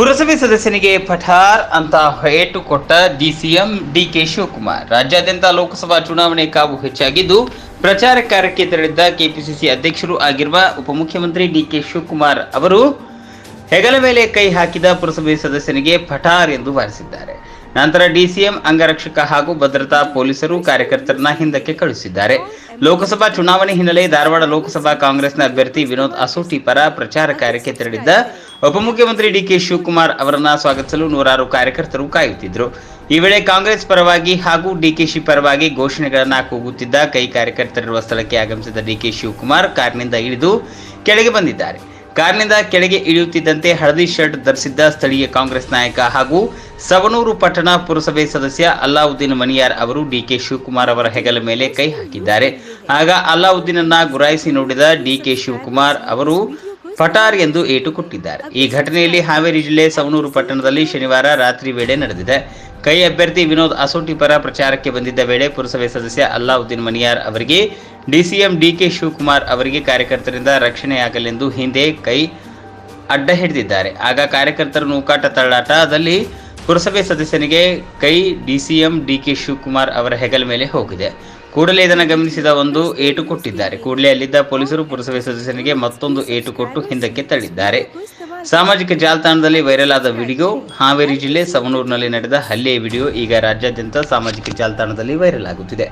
ಪುರಸಭೆ ಸದಸ್ಯನಿಗೆ ಪಠಾರ್ ಅಂತ ಹೇಟು ಕೊಟ್ಟ ಡಿಸಿಎಂ ಡಿಕೆ ಶಿವಕುಮಾರ್. ರಾಜ್ಯಾದ್ಯಂತ ಲೋಕಸಭಾ ಚುನಾವಣೆ ಕಾವು ಹೆಚ್ಚಾಗಿದ್ದು, ಪ್ರಚಾರ ಕಾರ್ಯಕ್ಕೆ ತೆರಳಿದ್ದ ಕೆಪಿಸಿಸಿ ಅಧ್ಯಕ್ಷರು ಆಗಿರುವ ಉಪಮುಖ್ಯಮಂತ್ರಿ ಡಿಕೆ ಶಿವಕುಮಾರ್ ಅವರು ಹೆಗಲ ಮೇಲೆ ಕೈ ಹಾಕಿದ ಪುರಸಭೆ ಸದಸ್ಯನಿಗೆ ಪಠಾರ್ ಎಂದು ಬಾರಿಸಿದ್ದಾರೆ ನಂತರ ಡಿಸಿಎಂ, ಅಂಗರಕ್ಷಕ ಹಾಗೂ ಭದ್ರತಾ ಪೊಲೀಸರು ಕಾರ್ಯಕರ್ತರನ್ನ ಹಿಂದಕ್ಕೆ ಕಳುಹಿಸಿದ್ದಾರೆ. ಲೋಕಸಭಾ ಚುನಾವಣೆ ಹಿನ್ನೆಲೆ ಧಾರವಾಡ ಲೋಕಸಭಾ ಕಾಂಗ್ರೆಸ್ನ ಅಭ್ಯರ್ಥಿ ವಿನೋದ್ ಅಸೋಟಿ ಪರ ಪ್ರಚಾರ ಕಾರ್ಯಕ್ಕೆ ತೆರಳಿದ್ದ ಉಪಮುಖ್ಯಮಂತ್ರಿ ಡಿಕೆ ಶಿವಕುಮಾರ್ ಅವರನ್ನ ಸ್ವಾಗತಿಸಲು ನೂರಾರು ಕಾರ್ಯಕರ್ತರು ಕಾಯುತ್ತಿದ್ದರು ಈ ವೇಳೆ ಕಾಂಗ್ರೆಸ್ ಪರವಾಗಿ ಹಾಗೂ ಡಿಕೆಶಿ ಪರವಾಗಿ ಘೋಷಣೆಗಳನ್ನ ಕೂಗುತ್ತಿದ್ದ ಕೈ ಕಾರ್ಯಕರ್ತರಿರುವ ಸ್ಥಳಕ್ಕೆ ಆಗಮಿಸಿದ ಡಿಕೆ ಶಿವಕುಮಾರ್ ಕಾರ್ನಿಂದ ಇಳಿದು ಕೆಳಗೆ ಬಂದಿದ್ದಾರೆ. ಕಾರ್ನಿಂದ ಕೆಳಗೆ ಇಳಿಯುತ್ತಿದ್ದಂತೆ ಹಳದಿ ಶರ್ಟ್ ಧರಿಸಿದ್ದ ಸ್ಥಳೀಯ ಕಾಂಗ್ರೆಸ್ ನಾಯಕ ಹಾಗೂ ಸವನೂರು ಪಟ್ಟಣ ಪುರಸಭೆ ಸದಸ್ಯ ಅಲ್ಲಾವುದ್ದೀನ್ ಮನಿಯಾರ್ ಅವರು ಡಿಕೆ ಶಿವಕುಮಾರ್ ಅವರ ಹೆಗಲ ಮೇಲೆ ಕೈ ಹಾಕಿದ್ದಾರೆ. ಆಗ ಅಲ್ಲಾವುದ್ದೀನನ್ನ ಗುರಾಯಿಸಿ ನೋಡಿದ ಡಿಕೆ ಶಿವಕುಮಾರ್ ಅವರು ಪಟಾರ್ ಎಂದು ಏಟು ಕೊಟ್ಟಿದ್ದಾರೆ ಈ ಘಟನೆಯಲ್ಲಿ ಹಾವೇರಿ ಜಿಲ್ಲೆ ಸವನೂರು ಪಟ್ಟಣದಲ್ಲಿ ಶನಿವಾರ ರಾತ್ರಿ ವೇಳೆ ನಡೆದಿದೆ. ಕೈ ಅಭ್ಯರ್ಥಿ ವಿನೋದ್ ಅಸೋಟಿ ಪರ ಪ್ರಚಾರಕ್ಕೆ ಬಂದಿದ್ದ ವೇಳೆ ಪುರಸಭೆ ಸದಸ್ಯ ಅಲ್ಲಾವುದ್ದೀನ್ ಮನಿಯಾರ್ ಅವರಿಗೆ ಡಿಸಿಎಂ ಡಿಕೆ ಶಿವಕುಮಾರ್ ಅವರಿಗೆ ಕಾರ್ಯಕರ್ತರಿಂದ ರಕ್ಷಣೆಯಾಗಲೆಂದು ಹಿಂದೆ ಕೈ ಅಡ್ಡ ಹಿಡಿದಿದ್ದಾರೆ ಆಗ ಕಾರ್ಯಕರ್ತರ ನೂಕಾಟ ತಳ್ಳಾಟದಲ್ಲಿ ಪುರಸಭೆ ಸದಸ್ಯನಿಗೆ ಕೈ ಡಿಸಿಎಂ ಡಿಕೆ ಶಿವಕುಮಾರ್ ಅವರ ಹೆಗಲ ಮೇಲೆ ಹೋಗಿದೆ. ಕೂಡಲೇ ಇದನ್ನು ಗಮನಿಸಿದ ಒಂದು ಏಟು ಕೊಟ್ಟಿದ್ದಾರೆ. ಕೂಡಲೇ ಅಲ್ಲಿದ್ದ ಪೊಲೀಸರು, ಪುರಸಭೆ ಸದಸ್ಯರಿಗೆ ಮತ್ತೊಂದು ಏಟು ಕೊಟ್ಟು ಹಿಂದಕ್ಕೆ ತಳ್ಳಿದ್ದಾರೆ. ಸಾಮಾಜಿಕ ಜಾಲತಾಣದಲ್ಲಿ ವೈರಲ್ ಆದ ವಿಡಿಯೋ, ಹಾವೇರಿ ಜಿಲ್ಲೆ ಸವನೂರಿನಲ್ಲಿ ನಡೆದ ಹಲ್ಲೆಯ ವಿಡಿಯೋ ಈಗ ರಾಜ್ಯಾದ್ಯಂತ ಸಾಮಾಜಿಕ ಜಾಲತಾಣದಲ್ಲಿ ವೈರಲ್ ಆಗುತ್ತಿದೆ.